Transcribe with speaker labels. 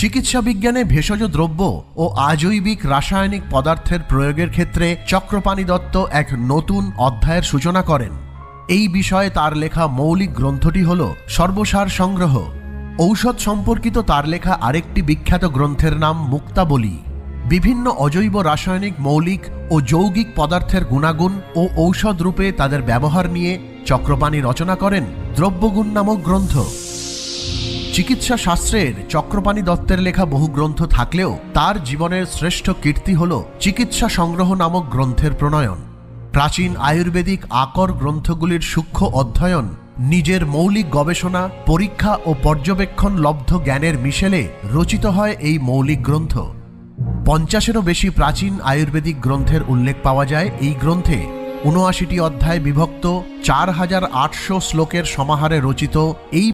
Speaker 1: চিকিৎসা বিজ্ঞানে ভেষজ দ্রব্য ও আজৈবিক রাসায়নিক পদার্থের প্রয়োগের ক্ষেত্রে চক্রপাণি দত্ত এক নতুন অধ্যায়ের সূচনা করেন। এই বিষয়ে তার লেখা মৌলিক গ্রন্থটি হল সর্বসার সংগ্রহ। ঔষধ সম্পর্কিত তার লেখা আরেকটি বিখ্যাত গ্রন্থের নাম মুক্তাবলী। বিভিন্ন অজৈব রাসায়নিক, মৌলিক ও যৌগিক পদার্থের গুণাগুণ ও ঔষধ রূপে তাদের ব্যবহার নিয়ে চক্রপাণি রচনা করেন দ্রব্যগুণ নামক গ্রন্থ। চিকিৎসা শাস্ত্রের চক্রপাণি দত্তের লেখা বহু গ্রন্থ থাকলেও তার জীবনের শ্রেষ্ঠ কীর্তি হল চিকিৎসা সংগ্রহ নামক গ্রন্থের প্রণয়ন। প্রাচীন আয়ুর্বেদিক আকর গ্রন্থগুলির সূক্ষ্ম অধ্যয়ন, নিজের মৌলিক গবেষণা, পরীক্ষা ও পর্যবেক্ষণ লব্ধ জ্ঞানের মিশেলে রচিত হয় এই মৌলিক গ্রন্থ। পঞ্চাশেরও বেশি প্রাচীন আয়ুর্বেদিক গ্রন্থের উল্লেখ পাওয়া যায় এই গ্রন্থে। উনআশিটি অধ্যায় বিভক্ত, চার হাজার আটশো শ্লোকের সমাহারে রচিত এই